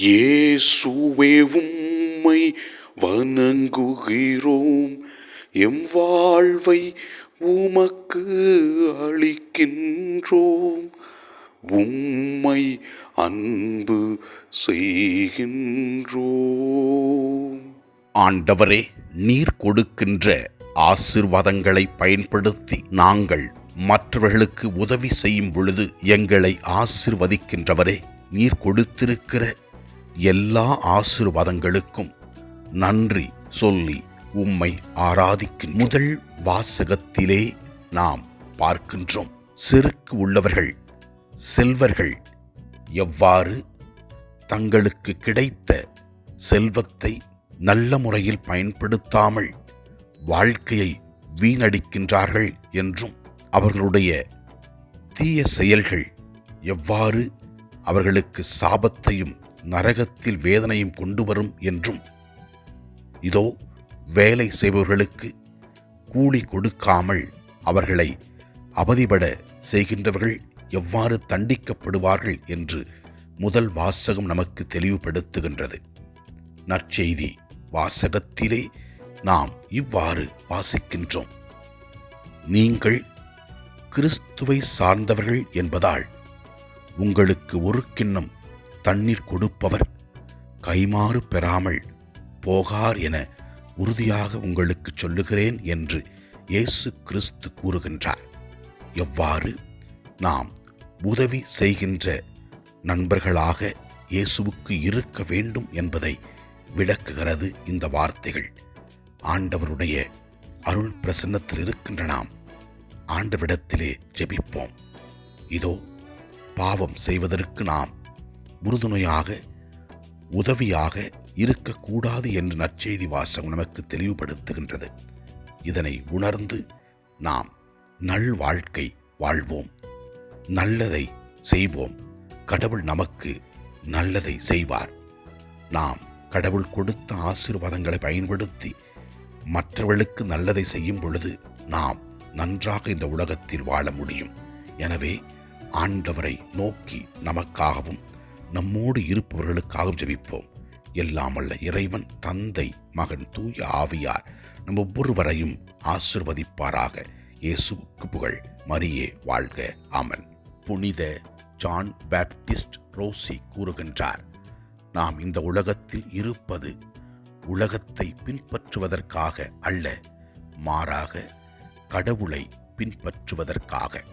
இயேசுவே உம்மை வணங்குகிறோம். எம் வாழ்வை உமக்கு அளிக்கின்றோம். உம்மை அன்பு செய்கின்றோம். ஆண்டவரே நீர் கொடுக்கின்ற ஆசிர்வாதங்களை பயன்படுத்தி நாங்கள் மற்றவர்களுக்கு உதவி செய்யும் பொழுது எங்களை ஆசிர்வதிக்கின்றவரே நீர் கொடுத்திருக்கிற எல்லா ஆசிர்வாதங்களுக்கும் நன்றி சொல்லி உம்மை ஆராதிக்கும் முதல் வாசகத்திலே நாம் பார்க்கின்றோம். செருக்கு உள்ளவர்கள் செல்வர்கள் எவ்வாறு தங்களுக்கு கிடைத்த செல்வத்தை நல்ல முறையில் பயன்படுத்தாமல் வாழ்க்கையை வீணடிக்கின்றார்கள் என்றும் அவர்களுடைய தீய செயல்கள் எவ்வாறு அவர்களுக்கு சாபத்தையும் நரகத்தில் வேதனையும் கொண்டு வரும் என்றும். இதோ வேலை செய்பவர்களுக்கு கூலி கொடுக்காமல் அவர்களை அவதிபட செய்கின்றவர்கள் எவ்வாறு தண்டிக்கப்படுவார்கள் என்று முதல் வாசகம் நமக்கு தெளிவுபடுத்துகின்றது. நற்செய்தி வாசகத்திலே நாம் இவ்வாறு வாசிக்கின்றோம். நீங்கள் கிறிஸ்துவை சார்ந்தவர்கள் என்பதால் உங்களுக்கு ஒரு கிண்ணம் தண்ணீர் கொடுப்பவர். கைமாறு பெறாமல் போகார் என உறுதியாக உங்களுக்கு சொல்லுகிறேன் என்று இயேசு கிறிஸ்து கூறுகின்றார். எவ்வாறு? நாம் உதவி செய்கின்ற நண்பர்களாக இயேசுவுக்கு இருக்க வேண்டும் என்பதை விளக்குகிறது இந்த வார்த்தைகள். ஆண்டவருடைய அருள் பிரசன்னத்தில் இருக்கின்ற நாம் ஆண்டவிடத்திலே ஜெபிப்போம். இதோ பாவம் செய்வதற்கு நாம் உறுதுணையாக உதவியாக இருக்கக்கூடாது என்று நற்செய்தி வாசகம் நமக்கு தெளிவுபடுத்துகின்றது. இதனை உணர்ந்து நாம் நல் வாழ்க்கை வாழ்வோம். நல்லதை செய்வோம். கடவுள் நமக்கு நல்லதை செய்வார். நாம் கடவுள் கொடுத்த ஆசீர்வாதங்களை பயன்படுத்தி மற்றவர்களுக்கு நல்லதை செய்யும் பொழுது நாம் நன்றாக இந்த உலகத்தில் வாழ முடியும். எனவே ஆண்டவரை நோக்கி நமக்காகவும் நம்மோடு இருப்பவர்களுக்காக ஜெபிப்போம். எல்லாம் அல்ல இறைவன் தந்தை மகன் தூய ஆவியார் நம் ஒவ்வொருவரையும் ஆசிர்வதிப்பாராக. இயேசுவுக்கு புகழ். மரியே வாழ்க. ஆமன். புனித ஜான் பேப்டிஸ்ட் ரோசி கூறுகின்றார் நாம் இந்த உலகத்தில் இருப்பது உலகத்தை பின்பற்றுவதற்காக அல்ல மாறாக கடவுளை பின்பற்றுவதற்காக.